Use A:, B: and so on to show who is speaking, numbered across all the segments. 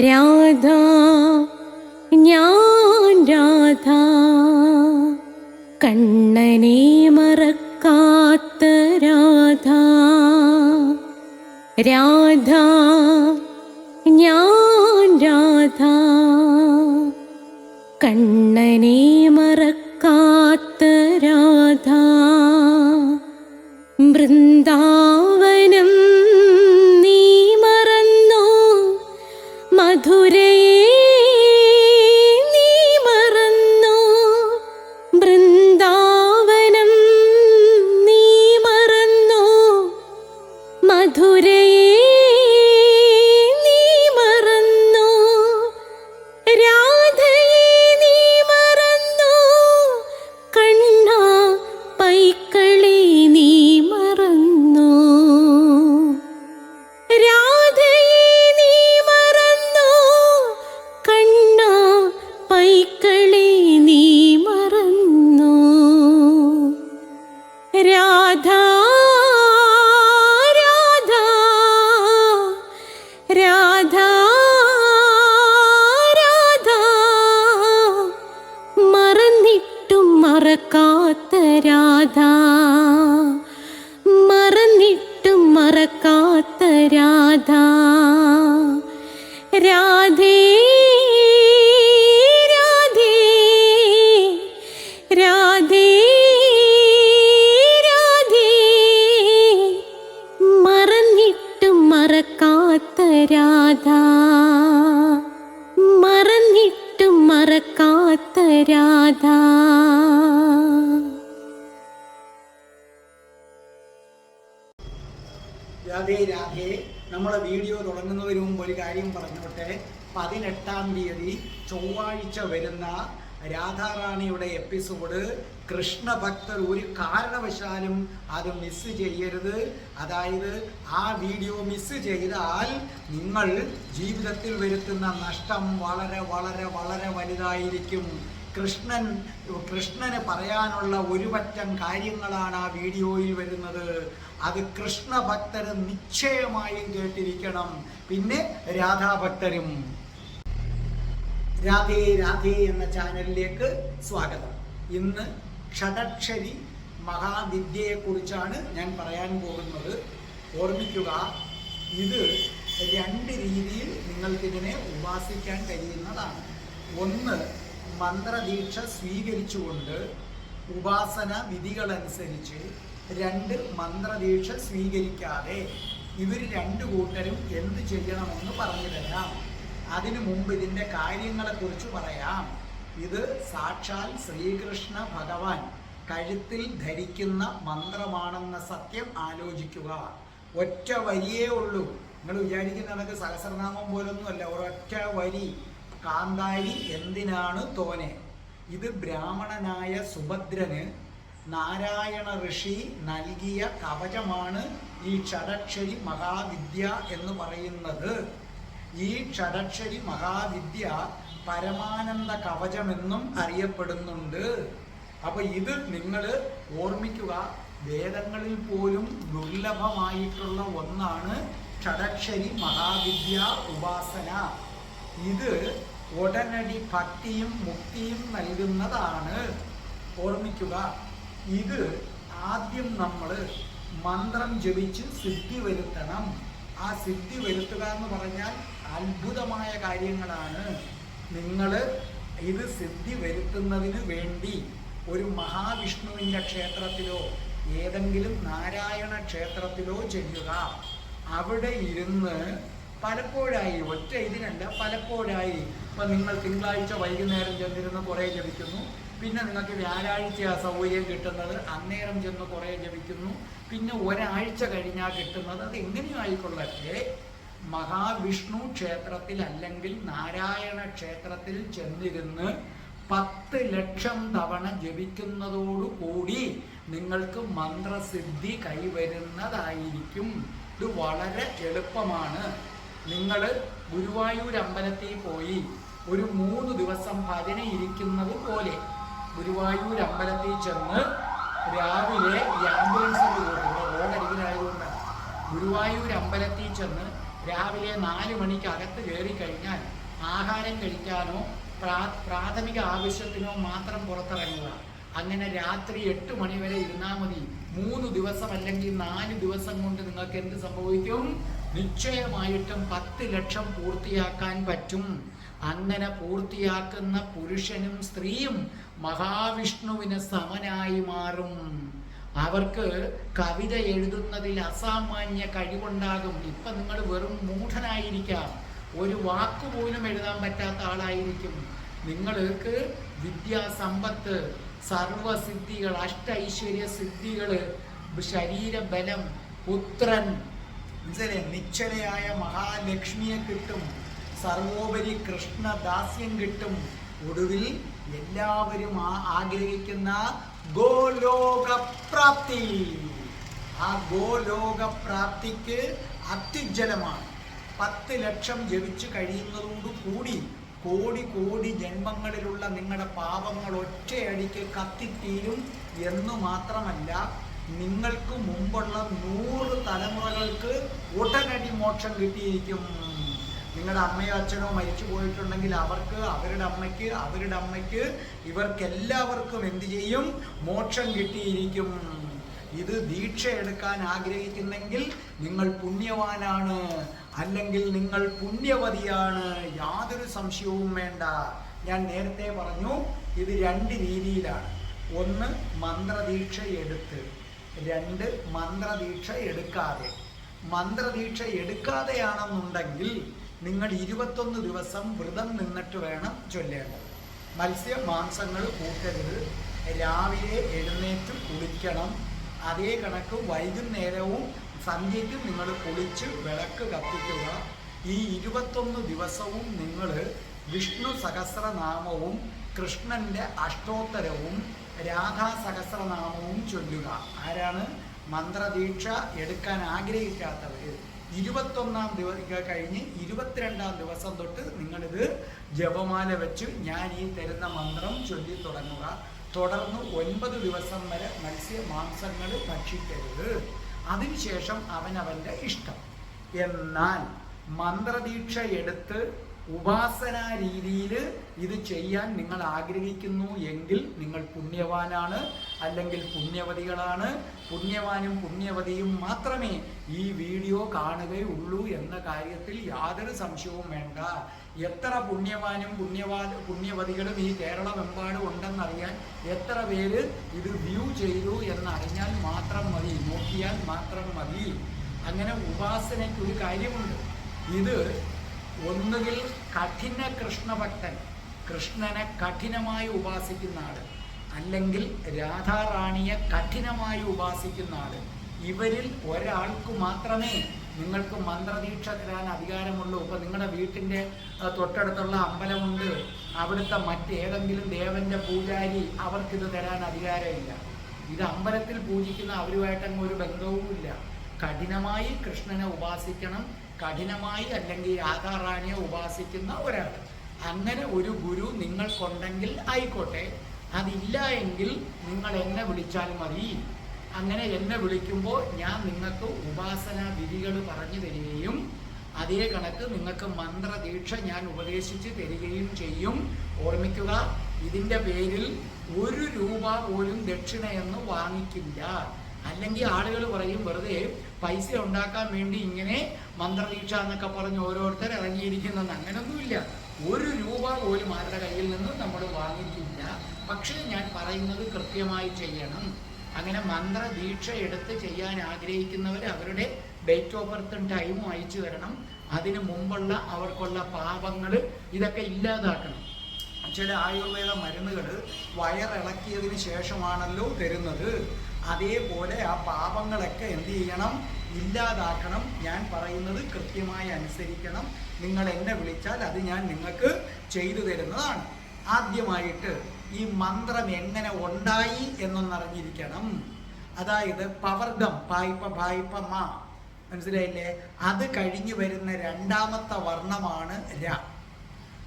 A: രാധ ഞാൻ രാധാ. കണ്ണനെ മറക്കാത്ത രാധാ. രാധാ ഞാൻ രാധാ. കണ്ണനെ മറക്കാത്ത രാധാ. വൃന്ദാവനം രാധ മറന്നിട്ടും മറക്കാത്ത രാധാ. രാധേ രാധേ
B: നമ്മളെ വീഡിയോ തുടങ്ങുന്നതിന് മുമ്പ് ഒരു കാര്യം പറഞ്ഞോട്ടെ? പതിനെട്ടാം തീയതി ചൊവ്വാഴ്ച വരുന്ന രാധാറാണിയുടെ എപ്പിസോഡ് കൃഷ്ണഭക്തർ ഒരു കാരണവശാലും അത് മിസ് ചെയ്യരുത്. അതായത് ആ വീഡിയോ മിസ് ചെയ്താൽ നിങ്ങൾ ജീവിതത്തിൽ വരുത്തുന്ന നഷ്ടം വളരെ വളരെ വളരെ വലുതായിരിക്കും. കൃഷ്ണൻ കൃഷ്ണന് പറയാനുള്ള ഒരുപറ്റം കാര്യങ്ങളാണ് ആ വീഡിയോയിൽ വരുന്നത്. അത് കൃഷ്ണഭക്തർ നിശ്ചയമായും കേട്ടിരിക്കണം. പിന്നെ രാധാഭക്തരും. രാധേ രാധേ എന്ന ചാനലിലേക്ക് സ്വാഗതം. ഇന്ന് ഷഡക്ഷരി മഹാവിദ്യയെക്കുറിച്ചാണ് ഞാൻ പറയാൻ പോകുന്നത്. ഓർമ്മിക്കുക ഇത് രണ്ട് രീതിയിൽ നിങ്ങൾക്കിതിനെ ഉപാസിക്കാൻ കഴിയുന്നതാണ്. ഒന്ന് മന്ത്രദീക്ഷ സ്വീകരിച്ചുകൊണ്ട് ഉപാസന വിധികളനുസരിച്ച് രണ്ട് മന്ത്രദീക്ഷ സ്വീകരിക്കാതെ ഇവർ രണ്ട് കൂട്ടരും എന്ത് ചെയ്യണമെന്ന് പറഞ്ഞു തരാം അതിനു മുമ്പ് ഇതിന്റെ കാര്യങ്ങളെക്കുറിച്ച് പറയാം. ഇത് സാക്ഷാൽ ശ്രീകൃഷ്ണ ഭഗവാൻ കഴുത്തിൽ ധരിക്കുന്ന മന്ത്രമാണെന്ന സത്യം ആലോചിക്കുക. ഒറ്റ വരിയേ ഉള്ളൂ. നിങ്ങൾ വിചാരിക്കുന്നത് സഹസ്രനാമം പോലൊന്നുമല്ല. ഒരൊറ്റ വരി. കാന്താരി എന്തിനാണ് തോനെ? ഇത് ബ്രാഹ്മണനായ സുഭദ്രന് നാരായണ ഋഷി നൽകിയ കവചമാണ് ഈ ക്ഷരക്ഷരി മഹാവിദ്യ എന്ന് പറയുന്നത്. ഈ ക്ഷരക്ഷരി മഹാവിദ്യ പരമാനന്ദ കവചമെന്നും അറിയപ്പെടുന്നുണ്ട്. അപ്പൊ ഇത് നിങ്ങൾ ഓർമ്മിക്കുക വേദങ്ങളിൽ പോലും ദുർലഭമായിട്ടുള്ള ഒന്നാണ് ക്ഷരക്ഷരി മഹാവിദ്യ ഉപാസന. ഇത് ഉടനടി ഭക്തിയും മുക്തിയും നൽകുന്നതാണ്. ഓർമ്മിക്കുക ഇത് ആദ്യം നമ്മൾ മന്ത്രം ജപിച്ച് സിദ്ധി വരുത്തണം. ആ സിദ്ധി വരുത്തുക എന്ന് പറഞ്ഞാൽ അത്ഭുതമായ കാര്യങ്ങളാണ് നിങ്ങൾ ഇത് സിദ്ധി വരുത്തുന്നതിന് വേണ്ടി ഒരു മഹാവിഷ്ണുവിന്റെ ക്ഷേത്രത്തിലോ ഏതെങ്കിലും നാരായണ ക്ഷേത്രത്തിലോ ചെല്ലുക. അവിടെ ഇരുന്ന് പലപ്പോഴായി ഒറ്റ ഇതിനല്ല പലപ്പോഴായി ഇപ്പം നിങ്ങൾ തിങ്കളാഴ്ച വൈകുന്നേരം ചെന്നിരുന്ന് കുറേ ജപിക്കുന്നു. പിന്നെ നിങ്ങൾക്ക് വ്യാഴാഴ്ച ആ സൗകര്യം കിട്ടുന്നത് അന്നേരം ചെന്ന് കുറേ ജപിക്കുന്നു. പിന്നെ ഒരാഴ്ച കഴിഞ്ഞാൽ കിട്ടുന്നത് അത് എങ്ങനെയും ആയിക്കൊള്ളട്ടെ മഹാവിഷ്ണു ക്ഷേത്രത്തിൽ അല്ലെങ്കിൽ നാരായണ ക്ഷേത്രത്തിൽ ചെന്നിരുന്ന് പത്ത് ലക്ഷം തവണ ജപിക്കുന്നതോടുകൂടി നിങ്ങൾക്ക് മന്ത്രസിദ്ധി കൈവരുന്നതായിരിക്കും. ഇത് വളരെ എളുപ്പമാണ്. നിങ്ങൾ ഗുരുവായൂർ അമ്പലത്തിൽ പോയി ഒരു മൂന്ന് ദിവസം ഭജന ഇരിക്കുന്നത് പോലെ ഗുരുവായൂർ അമ്പലത്തിൽ ചെന്ന് രാവിലെ ഈ ആംബുലൻസിൽ ഗുരുവായൂർ അമ്പലത്തിൽ ചെന്ന് രാവിലെ നാല് മണിക്ക് അകത്ത് കയറി കഴിഞ്ഞാൽ ആഹാരം കഴിക്കാനോ പ്രാ പ്രാഥമിക ആവശ്യത്തിനോ മാത്രം പുറത്തിറങ്ങുക. അങ്ങനെ രാത്രി എട്ട് മണി വരെ ഇരുന്നാൽ മതി. മൂന്ന് ദിവസം അല്ലെങ്കിൽ നാല് ദിവസം കൊണ്ട് നിങ്ങൾക്ക് എന്ത് സംഭവിക്കും? നിശ്ചയമായിട്ടും പത്ത് ലക്ഷം പൂർത്തിയാക്കാൻ പറ്റും. അങ്ങനെ പൂർത്തിയാക്കുന്ന പുരുഷനും സ്ത്രീയും മഹാവിഷ്ണുവിന് സമനായി മാറും. അവർക്ക് കവിത എഴുതുന്നതിൽ അസാമാന്യ കഴിവുണ്ടാകും. ഇപ്പം നിങ്ങൾ വെറും മൂഢനായിരിക്കാം. ഒരു വാക്ക് പോലും എഴുതാൻ പറ്റാത്ത ആളായിരിക്കും. നിങ്ങൾക്ക് വിദ്യാസമ്പത്ത് സർവസിദ്ധികൾ അഷ്ട ഐശ്വര്യ സിദ്ധികൾ ശരീരബലം പുത്രൻ നിശ്ചലയായ മഹാലക്ഷ്മിയെ കിട്ടും. സർവോപരി കൃഷ്ണദാസ്യം കിട്ടും. ഒടുവിൽ എല്ലാവരും ആഗ്രഹിക്കുന്ന ഗോലോകപ്രാപ്തി. ആ ഗോലോകപ്രാപ്തിക്ക് അത്യുജ്ജലമാണ് പത്ത് ലക്ഷം ജപിച്ചു കഴിയുന്നതോടു കൂടി കോടി കോടി ജന്മങ്ങളിലുള്ള നിങ്ങളുടെ പാപങ്ങൾ ഒറ്റയടിക്ക് കത്തിത്തീരും എന്ന് മാത്രമല്ല നിങ്ങൾക്ക് മുമ്പുള്ള നൂറ് തലമുറകൾക്ക് ഉടനടി മോക്ഷം കിട്ടിയിരിക്കും. നിങ്ങളുടെ അമ്മയോ അച്ഛനോ മരിച്ചു പോയിട്ടുണ്ടെങ്കിൽ അവർക്ക് അവരുടെ അമ്മയ്ക്ക് അവരുടെ അമ്മയ്ക്ക് ഇവർക്കെല്ലാവർക്കും എന്ത് ചെയ്യും? മോക്ഷം കിട്ടിയിരിക്കും. ഇത് ദീക്ഷ എടുക്കാൻ ആഗ്രഹിക്കുന്നെങ്കിൽ നിങ്ങൾ പുണ്യവാനാണ്. അല്ലെങ്കിൽ നിങ്ങൾ പുണ്യവതിയാണ്. യാതൊരു സംശയവും വേണ്ട. ഞാൻ നേരത്തെ പറഞ്ഞു ഇത് രണ്ട് രീതിയിലാണ്. ഒന്ന് മന്ത്രദീക്ഷ എടുത്ത്. രണ്ട് മന്ത്രദീക്ഷ എടുക്കാതെ. മന്ത്രദീക്ഷ എടുക്കാതെയാണെന്നുണ്ടെങ്കിൽ നിങ്ങൾ ഇരുപത്തൊന്ന് ദിവസം വ്രതം നിന്നിട്ട് വേണം ചൊല്ലേണ്ടത്. മത്സ്യ മാംസങ്ങൾ കൂട്ടരുത്. രാവിലെ എഴുന്നേറ്റ് കുളിക്കണം. അതേ കണക്ക് വൈകുന്നേരവും സന്ധ്യയ്ക്കും നിങ്ങൾ കുളിച്ച് വിളക്ക് കത്തിക്കുക. ഈ ഇരുപത്തൊന്ന് ദിവസവും നിങ്ങൾ വിഷ്ണു സഹസ്രനാമവും കൃഷ്ണന്റെ അഷ്ടോത്തരവും രാധാ സഹസ്രനാമവും ചൊല്ലുക. ആരാണ്? മന്ത്രദീക്ഷ എടുക്കാൻ ആഗ്രഹിക്കാത്തവർ ഇരുപത്തൊന്നാം ദിവസം കഴിഞ്ഞ് ഇരുപത്തിരണ്ടാം ദിവസം തൊട്ട് നിങ്ങളിത് ജപമാല വെച്ച് ഞാൻ ഈ തരുന്ന മന്ത്രം ചൊല്ലി തുടങ്ങുക. തുടർന്ന് ഒൻപത് ദിവസം വരെ മത്സ്യ മാംസങ്ങൾ ഭക്ഷിക്കരുത്. അതിനുശേഷം അവനവന്റെ ഇഷ്ടം. എന്നാൽ മന്ത്രദീക്ഷ എടുത്ത് ഉപാസനാ രീതിയിൽ ഇത് ചെയ്യാൻ നിങ്ങൾ ആഗ്രഹിക്കുന്നു എങ്കിൽ നിങ്ങൾ പുണ്യവാനാണ്. അല്ലെങ്കിൽ പുണ്യവതികളാണ്. പുണ്യവാനും പുണ്യവതിയും മാത്രമേ ഈ വീഡിയോ കാണുകയുള്ളൂ എന്ന കാര്യത്തിൽ യാതൊരു സംശയവും വേണ്ട. എത്ര പുണ്യവാനും പുണ്യവാ പുണ്യവതികളും ഈ കേരളമെമ്പാടും ഉണ്ടെന്നറിയാൻ എത്ര പേര് ഇത് വ്യൂ ചെയ്തു എന്നറിഞ്ഞാൽ മാത്രം മതി നോക്കിയാൽ മാത്രം മതി. അങ്ങനെ ഉപാസനയ്ക്കൊരു കാര്യമുണ്ട്. ഇത് ഒന്നുകിൽ കഠിന കൃഷ്ണഭക്തൻ കൃഷ്ണനെ കഠിനമായി ഉപാസിക്കുന്ന ആൾ. അല്ലെങ്കിൽ രാധാറാണിയെ കഠിനമായി ഉപാസിക്കുന്ന ആൾ. ഇവരിൽ ഒരാൾക്ക് മാത്രമേ നിങ്ങൾക്ക് മന്ത്രദീക്ഷ തരാൻ അധികാരമുള്ളൂ. ഇപ്പൊ നിങ്ങളുടെ വീട്ടിന്റെ തൊട്ടടുത്തുള്ള അമ്പലമുണ്ട്. അവിടുത്തെ മറ്റേതെങ്കിലും ദേവന്റെ പൂജാരി അവർക്കിത് തരാൻ അധികാരമില്ല. ഇത് അമ്പലത്തിൽ പൂജിക്കുന്ന അവരുമായിട്ടങ്ങ് ഒരു ബന്ധവുമില്ല. കഠിനമായി കൃഷ്ണനെ ഉപാസിക്കണം കഠിനമായി അല്ലെങ്കിൽ രാധാറാണിയെ ഉപാസിക്കുന്ന ഒരാൾ. അങ്ങനെ ഒരു ഗുരു നിങ്ങൾക്കുണ്ടെങ്കിൽ ആയിക്കോട്ടെ. അതില്ല എങ്കിൽ നിങ്ങൾ എന്നെ വിളിച്ചാൽ മതി. അങ്ങനെ എന്നെ വിളിക്കുമ്പോൾ ഞാൻ നിങ്ങൾക്ക് ഉപാസന വിധികൾ പറഞ്ഞു തരികയും അതേ കണക്ക് നിങ്ങൾക്ക് മന്ത്രദീക്ഷ ഞാൻ ഉപദേശിച്ച് തരികയും ചെയ്യും. ഓർമ്മിക്കുക ഇതിന്റെ പേരിൽ ഒരു രൂപ പോലും ദക്ഷിണയെന്ന് വാങ്ങിക്കില്ല. അല്ലെങ്കിൽ ആളുകൾ പറയും വെറുതെ പൈസ ഉണ്ടാക്കാൻ വേണ്ടി ഇങ്ങനെ മന്ത്രദീക്ഷ എന്നൊക്കെ പറഞ്ഞ് ഓരോരുത്തർ ഇറങ്ങിയിരിക്കുന്നെന്ന് അങ്ങനൊന്നുമില്ല. ഒരു രൂപ പോലും ആരുടെ കയ്യിൽ നിന്നും നമ്മൾ വാങ്ങിക്കില്ല. പക്ഷേ ഞാൻ പറയുന്നത് കൃത്യമായി ചെയ്യണം. അങ്ങനെ മന്ത്രദീക്ഷ എടുത്ത് ചെയ്യാൻ ആഗ്രഹിക്കുന്നവർ അവരുടെ ഡേറ്റ് ഓഫ് ബർത്തും ടൈമും അയച്ചു തരണം. അതിനു മുമ്പുള്ള അവർക്കുള്ള പാപങ്ങൾ ഇതൊക്കെ ഇല്ലാതാക്കണം. ചില ആയുർവേദ മരുന്നുകൾ വയറിളക്കിയതിന് ശേഷമാണല്ലോ തരുന്നത്. അതേപോലെ ആ പാപങ്ങളൊക്കെ എന്ത് ചെയ്യണം? ഇല്ലാതാക്കണം. ഞാൻ പറയുന്നത് കൃത്യമായി അനുസരിക്കണം. നിങ്ങൾ എന്നെ വിളിച്ചാൽ അത് ഞാൻ നിങ്ങൾക്ക് ചെയ്തു തരുന്നതാണ്. ആദ്യമായിട്ട് ഈ മന്ത്രം എങ്ങനെ ഉണ്ടായി എന്നൊന്നറിഞ്ഞിരിക്കണം. അതായത് പവർഗം പായ്പ പായ്പ മാ. മനസ്സിലായില്ലേ? അത് കഴിഞ്ഞു വരുന്ന രണ്ടാമത്തെ വർണമാണ് ര.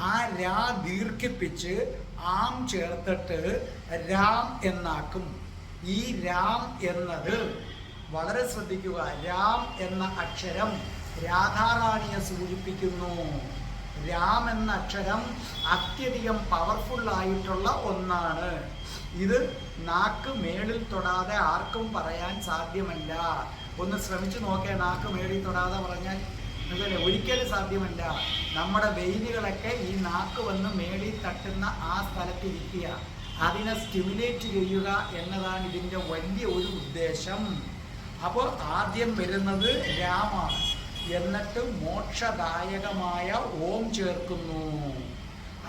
B: ആ രാ ദീർഘിപ്പിച്ച് ആം ചേർത്തിട്ട് രാം എന്നാക്കും. ഈ രാം എന്നത് വളരെ ശ്രദ്ധിക്കുക രാം എന്ന അക്ഷരം രാധാറാണിയെ സൂചിപ്പിക്കുന്നു. രാം എന്ന അക്ഷരം അത്യധികം പവർഫുൾ ആയിട്ടുള്ള ഒന്നാണ്. ഇത് നാക്ക് മേളിൽ തൊടാതെ ആർക്കും പറയാൻ സാധ്യമല്ല. ഒന്ന് ശ്രമിച്ചു നോക്കേ നാക്ക് മേളിൽ തൊടാതെ പറഞ്ഞാൽ. അതല്ലേ ഒരിക്കലും സാധ്യമല്ല. നമ്മുടെ വെയിലുകളൊക്കെ ഈ നാക്ക് വന്ന് മേളിൽ തട്ടുന്ന ആ സ്ഥലത്തിരിക്കുക. അതിനെ സ്റ്റിമുലേറ്റ് ചെയ്യുക എന്നതാണ് ഇതിന്റെ വലിയ ഒരു ഉദ്ദേശം. അപ്പോൾ ആദ്യം വരുന്നത് രാമാണ്. എന്നിട്ട് മോക്ഷദായകമായ ഓം ചേർക്കുന്നു.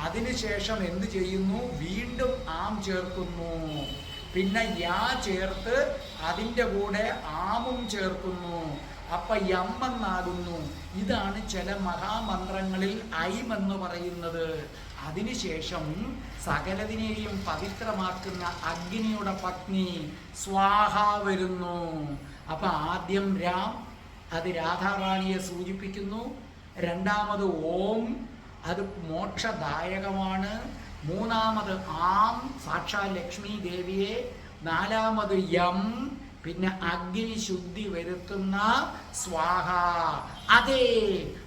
B: അതിനുശേഷം എന്ത് ചെയ്യുന്നു? വീണ്ടും ആം ചേർക്കുന്നു. പിന്നെ യാ ചേർത്ത് അതിന്റെ കൂടെ ആമും ചേർക്കുന്നു. അപ്പൊ എന്നാകുന്നു. ഇതാണ് ചില മഹാമന്ത്രങ്ങളിൽ ഐം എന്ന് പറയുന്നത്. അതിനുശേഷം സകലതിനെയും പവിത്രമാക്കുന്ന അഗ്നിയുടെ പത്നി സ്വാഹ വരുന്നു. അപ്പൊ ആദ്യം രാം അത് രാധാറാണിയെ സൂചിപ്പിക്കുന്നു. രണ്ടാമത് ഓം അത് മോക്ഷദായകമാണ്. മൂന്നാമത് ആം സാക്ഷാൽ ലക്ഷ്മി ദേവിയെ. നാലാമത് യം പിന്നെ അഗ്നി ശുദ്ധി വരുത്തുന്ന സ്വാഹ. അതേ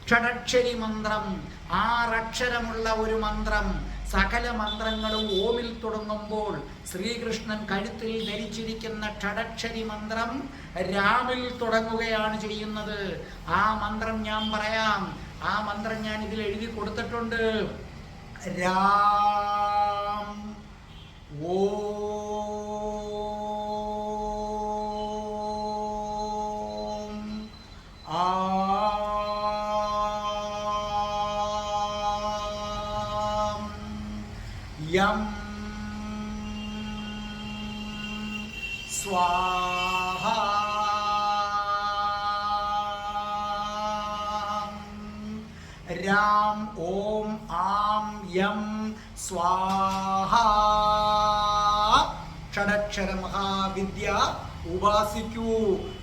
B: ക്ഷടക്ഷരി മന്ത്രം ആറക്ഷരമുള്ള ഒരു മന്ത്രം. സകല മന്ത്രങ്ങളും ഓമിൽ തുടങ്ങുമ്പോൾ ശ്രീകൃഷ്ണൻ കഴുത്തിൽ ധരിച്ചിരിക്കുന്ന ഷടക്ഷരി മന്ത്രം രാമിൽ തുടങ്ങുകയാണ് ചെയ്യുന്നത്. ആ മന്ത്രം ഞാൻ പറയാം. ആ മന്ത്രം ഞാൻ ഇതിൽ എഴുതി കൊടുത്തിട്ടുണ്ട്. രാം ഓം യം സ്വാഹ. രാം ഓം ആം യം സ്വാഹ. ഷഡക്ഷര മഹാവിദ്യ ഉപാസിക്കൂ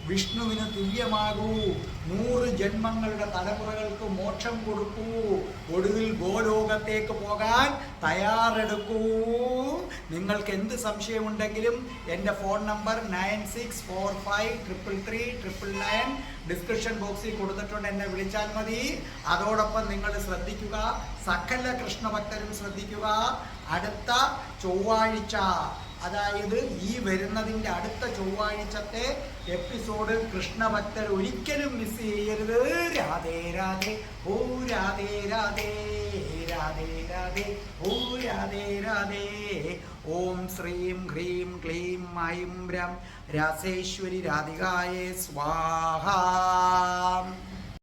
B: വിഷ്ണുവിന് തുല്യമാകൂ നൂറ് ജന്മങ്ങളുടെ തലമുറകൾക്ക് മോക്ഷം കൊടുക്കൂ ഒടുവിൽ ഗോലോകത്തേക്ക് പോകാൻ തയ്യാറെടുക്കൂ. നിങ്ങൾക്ക് എന്ത് സംശയമുണ്ടെങ്കിലും എന്റെ phone number nine six four five triple three triple nine description ബോക്സിൽ കൊടുത്തിട്ടുണ്ട്. എന്നെ വിളിച്ചാൽ മതി. അതോടൊപ്പം നിങ്ങൾ ശ്രദ്ധിക്കുക. സകല കൃഷ്ണഭക്തരും ശ്രദ്ധിക്കുക. അടുത്ത ചൊവ്വാഴ്ച അതായത് ഈ വരുന്നതിന്റെ അടുത്ത ചൊവ്വാഴ്ചത്തെ എപ്പിസോഡ് കൃഷ്ണഭക്തർ ഒരിക്കലും മിസ് ചെയ്യരുത്. രാധേ രാധേ ഓ രാധേ രാധേ രാധേ രാധേ ഓ രാധേ രാധേ. ഓം ശ്രീം ഹ്രീം ക്ലീം ഐം രം രാസേശ്വരി രാധികായേ സ്വാഹ.